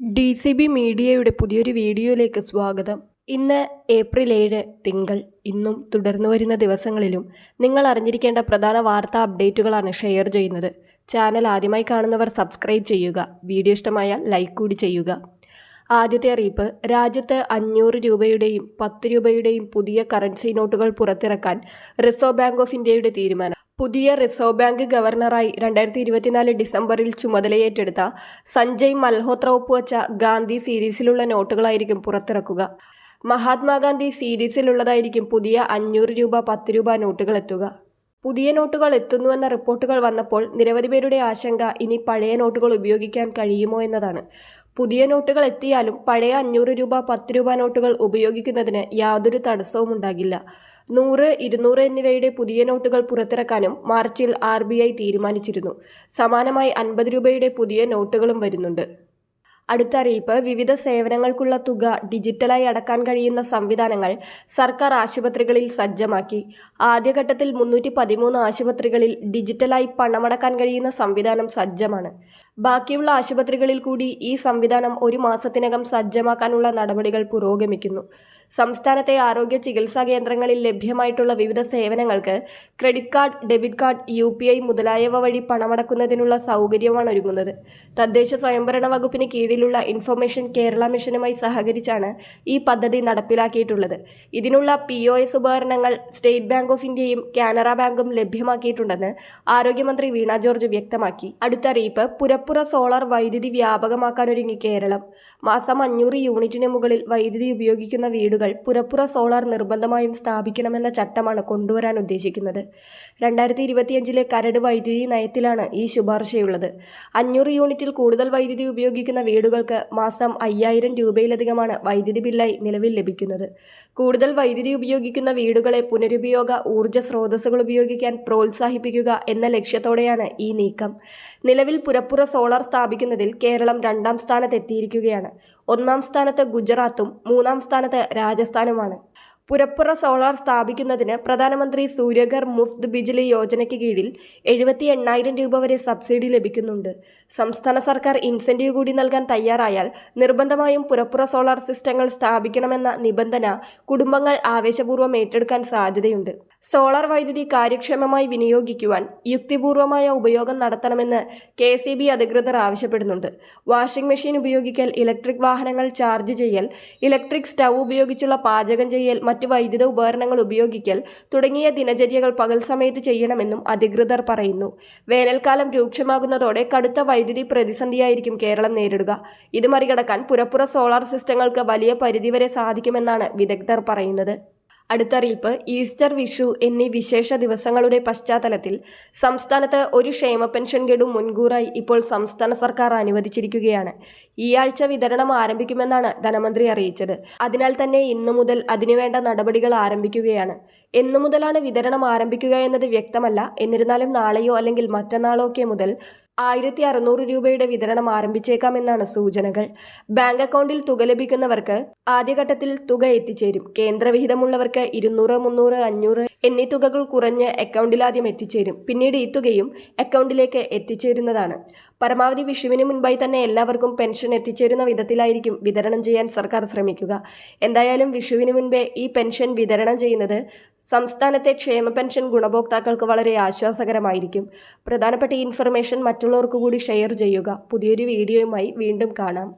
D C B മീഡിയയുടെ പുതിയൊരു വീഡിയോയിലേക്ക് സ്വാഗതം. ഇന്ന് ഏപ്രിൽ ഏഴ് തിങ്കൾ. ഇന്നും തുടർന്നു വരുന്ന ദിവസങ്ങളിലും നിങ്ങൾ അറിഞ്ഞിരിക്കേണ്ട പ്രധാന വാർത്താ അപ്ഡേറ്റുകളാണ് ഷെയർ ചെയ്യുന്നത്. ചാനൽ ആദ്യമായി കാണുന്നവർ സബ്സ്ക്രൈബ് ചെയ്യുക വീഡിയോ ഇഷ്ടമായാൽ ലൈക്ക് കൂടി ചെയ്യുക. ആദ്യത്തെ അറിയിപ്പ് രാജ്യത്ത് അഞ്ഞൂറ് രൂപയുടെയും പത്ത് രൂപയുടെയും പുതിയ കറൻസി നോട്ടുകൾ പുറത്തിറക്കാൻ റിസർവ് ബാങ്ക് ഓഫ് ഇന്ത്യയുടെ തീരുമാനം. പുതിയ റിസർവ് ബാങ്ക് ഗവർണറായി രണ്ടായിരത്തി ഇരുപത്തിനാല് ഡിസംബറിൽ ചുമതലയേറ്റെടുത്ത സഞ്ജയ് മൽഹോത്ര ഒപ്പുവച്ച ഗാന്ധി സീരീസിലുള്ള നോട്ടുകളായിരിക്കും പുറത്തിറക്കുക. മഹാത്മാഗാന്ധി സീരീസിലുള്ളതായിരിക്കും പുതിയ അഞ്ഞൂറ് രൂപ പത്ത് രൂപ നോട്ടുകൾ എത്തുക പുതിയ നോട്ടുകൾ എത്തുന്നുവെന്ന റിപ്പോർട്ടുകൾ വന്നപ്പോൾ നിരവധി പേരുടെ ആശങ്ക ഇനി പഴയ നോട്ടുകൾ ഉപയോഗിക്കാൻ കഴിയുമോ എന്നതാണ്. പുതിയ നോട്ടുകൾ എത്തിയാലും പഴയ അഞ്ഞൂറ് രൂപ പത്ത് രൂപ നോട്ടുകൾ ഉപയോഗിക്കുന്നതിന് യാതൊരു തടസ്സവും ഉണ്ടാകില്ല. നൂറ് ഇരുന്നൂറ് എന്നിവയുടെ പുതിയ നോട്ടുകൾ പുറത്തിറക്കാനും മാർച്ചിൽ ആർ തീരുമാനിച്ചിരുന്നു. സമാനമായി അൻപത് രൂപയുടെ പുതിയ നോട്ടുകളും വരുന്നുണ്ട്. അടുത്ത അറിയിപ്പ് വിവിധ സേവനങ്ങൾക്കുള്ള തുക ഡിജിറ്റലായി അടക്കാൻ കഴിയുന്ന സംവിധാനങ്ങൾ സർക്കാർ ആശുപത്രികളിൽ സജ്ജമാക്കി. ആദ്യഘട്ടത്തിൽ മുന്നൂറ്റി പതിമൂന്ന് ആശുപത്രികളിൽ ഡിജിറ്റലായി പണമടക്കാൻ കഴിയുന്ന സംവിധാനം സജ്ജമാണ്. ബാക്കിയുള്ള ആശുപത്രികളിൽ കൂടി ഈ സംവിധാനം ഒരു മാസത്തിനകം സജ്ജമാക്കാനുള്ള നടപടികൾ പുരോഗമിക്കുന്നു. സംസ്ഥാനത്തെ ആരോഗ്യ ചികിത്സാ കേന്ദ്രങ്ങളിൽ ലഭ്യമായിട്ടുള്ള വിവിധ സേവനങ്ങൾക്ക് ക്രെഡിറ്റ് കാർഡ് ഡെബിറ്റ് കാർഡ് യു മുതലായവ വഴി പണമടക്കുന്നതിനുള്ള സൗകര്യമാണ് ഒരുങ്ങുന്നത്. തദ്ദേശ സ്വയംഭരണ വകുപ്പിന് കീഴിലുള്ള ഇൻഫർമേഷൻ കേരള മിഷനുമായി സഹകരിച്ചാണ് ഈ പദ്ധതി നടപ്പിലാക്കിയിട്ടുള്ളത്. ഇതിനുള്ള പി ഒ എസ് ഉപകരണങ്ങൾ സ്റ്റേറ്റ് ബാങ്ക് ഓഫ് ഇന്ത്യയും കാനറ ബാങ്കും ലഭ്യമാക്കിയിട്ടുണ്ടെന്ന് ആരോഗ്യമന്ത്രി വീണ ജോർജ് വ്യക്തമാക്കി. അടുത്ത അറിയിപ്പ് പുരപ്പുറ സോളാർ വൈദ്യുതി വ്യാപകമാക്കാനൊരുങ്ങി കേരളം. മാസം അഞ്ഞൂറ് യൂണിറ്റിന് മുകളിൽ വൈദ്യുതി ഉപയോഗിക്കുന്ന വീടുകൾ പുരപ്പുറ സോളാർ നിർബന്ധമായും സ്ഥാപിക്കണമെന്ന ചട്ടമാണ് കൊണ്ടുവരാൻ ഉദ്ദേശിക്കുന്നത്. രണ്ടായിരത്തി ഇരുപത്തിയഞ്ചിലെ കരട് വൈദ്യുതി നയത്തിലാണ് ഈ ശുപാർശയുള്ളത്. അഞ്ഞൂറ് യൂണിറ്റിൽ കൂടുതൽ വൈദ്യുതി ഉപയോഗിക്കുന്ന വീടുകൾക്ക് മാസം അയ്യായിരം രൂപയിലധികമാണ് വൈദ്യുതി ബില്ലായി നിലവിൽ ലഭിക്കുന്നത്. കൂടുതൽ വൈദ്യുതി ഉപയോഗിക്കുന്ന വീടുകളെ പുനരുപയോഗ ഊർജ സ്രോതസ്സുകൾ ഉപയോഗിക്കാൻ പ്രോത്സാഹിപ്പിക്കുക എന്ന ലക്ഷ്യത്തോടെയാണ് ഈ നീക്കം. നിലവിൽ പുരപ്പുറ സോളാർ സ്ഥാപിക്കുന്നതിൽ കേരളം രണ്ടാം സ്ഥാനത്തെത്തിയിരിക്കുകയാണ് ഒന്നാം സ്ഥാനത്ത് ഗുജറാത്തും മൂന്നാം സ്ഥാനത്ത് രാജസ്ഥാനുമാണ്. പുരപ്പുറ സോളാർ സ്ഥാപിക്കുന്നതിന് പ്രധാനമന്ത്രി സൂര്യഗർ മുഫ്ത് ബിജ്ലി യോജനയ്ക്ക് കീഴിൽ എഴുപത്തി എണ്ണായിരം രൂപ വരെ സബ്സിഡി ലഭിക്കുന്നുണ്ട്. സംസ്ഥാന സർക്കാർ ഇൻസെന്റീവ് കൂടി നൽകാൻ തയ്യാറായാൽ നിർബന്ധമായും പുരപ്പുറ സോളാർ സിസ്റ്റങ്ങൾ സ്ഥാപിക്കണമെന്ന നിബന്ധന കുടുംബങ്ങൾ ആവേശപൂർവം ഏറ്റെടുക്കാൻ സാധ്യതയുണ്ട്. സോളാർ വൈദ്യുതി കാര്യക്ഷമമായി വിനിയോഗിക്കുവാൻ യുക്തിപൂർവമായ ഉപയോഗം നടത്തണമെന്ന് കെ സി ബി അധികൃതർ ആവശ്യപ്പെടുന്നുണ്ട്. വാഷിംഗ് മെഷീൻ ഉപയോഗിക്കൽ ഇലക്ട്രിക് വാഹനങ്ങൾ ചാർജ് ചെയ്യൽ ഇലക്ട്രിക് സ്റ്റൗ ഉപയോഗിച്ചുള്ള പാചകം ചെയ്യൽ മറ്റ് വൈദ്യുത ഉപകരണങ്ങൾ ഉപയോഗിക്കൽ തുടങ്ങിയ ദിനചര്യകൾ പകൽ സമയത്ത് ചെയ്യണമെന്നും അധികൃതർ പറയുന്നു. വേനൽക്കാലം രൂക്ഷമാകുന്നതോടെ കടുത്ത വൈദ്യുതി പ്രതിസന്ധിയായിരിക്കും കേരളം നേരിടുക. ഇത് മറികടക്കാൻ പുരപ്പുറ സോളാർ സിസ്റ്റങ്ങൾക്ക് വലിയ പരിധിവരെ സാധിക്കുമെന്നാണ് വിദഗ്ധർ പറയുന്നത്. അടുത്തറിയിപ്പ് ഈസ്റ്റർ വിഷു എന്നീ വിശേഷ ദിവസങ്ങളുടെ പശ്ചാത്തലത്തിൽ സംസ്ഥാനത്ത് ഒരു ക്ഷേമ പെൻഷൻ ഗഡു മുൻകൂറായി ഇപ്പോൾ സംസ്ഥാന സർക്കാർ അനുവദിച്ചിരിക്കുകയാണ്. ഈ ആഴ്ച വിതരണം ആരംഭിക്കുമെന്നാണ് ധനമന്ത്രി അറിയിച്ചത്. അതിനാൽ തന്നെ ഇന്നു മുതൽ അതിനുവേണ്ട നടപടികൾ ആരംഭിക്കുകയാണ്. എന്നു മുതലാണ് വിതരണം ആരംഭിക്കുക എന്നത് വ്യക്തമല്ല. എന്നിരുന്നാലും നാളെയോ അല്ലെങ്കിൽ മറ്റന്നാളോ ഒക്കെ മുതൽ ആയിരത്തി അറുന്നൂറ് രൂപയുടെ വിതരണം ആരംഭിച്ചേക്കാമെന്നാണ് സൂചനകൾ. ബാങ്ക് അക്കൗണ്ടിൽ തുക ലഭിക്കുന്നവർക്ക് ആദ്യഘട്ടത്തിൽ തുക എത്തിച്ചേരും. കേന്ദ്രവിഹിതമുള്ളവർക്ക് ഇരുന്നൂറ് മുന്നൂറ് അഞ്ഞൂറ് എന്നീ തുകകൾ കുറഞ്ഞ് അക്കൗണ്ടിൽ ആദ്യം എത്തിച്ചേരും. പിന്നീട് ഈ തുകയും അക്കൗണ്ടിലേക്ക് എത്തിച്ചേരുന്നതാണ്. പരമാവധി വിഷുവിന് മുൻപായി തന്നെ എല്ലാവർക്കും പെൻഷൻ എത്തിച്ചേരുന്ന വിധത്തിലായിരിക്കും വിതരണം ചെയ്യാൻ സർക്കാർ ശ്രമിക്കുക. എന്തായാലും വിഷുവിന് മുൻപേ ഈ പെൻഷൻ വിതരണം ചെയ്യുന്നത് സംസ്ഥാനത്തെ ക്ഷേമ പെൻഷൻ ഗുണഭോക്താക്കൾക്ക് വളരെ ആശ്വാസകരമായിരിക്കും. പ്രധാനപ്പെട്ട ഇൻഫർമേഷൻ മറ്റുള്ളവർക്ക് കൂടി ഷെയർ ചെയ്യുക. പുതിയൊരു വീഡിയോയുമായി വീണ്ടും കാണാം.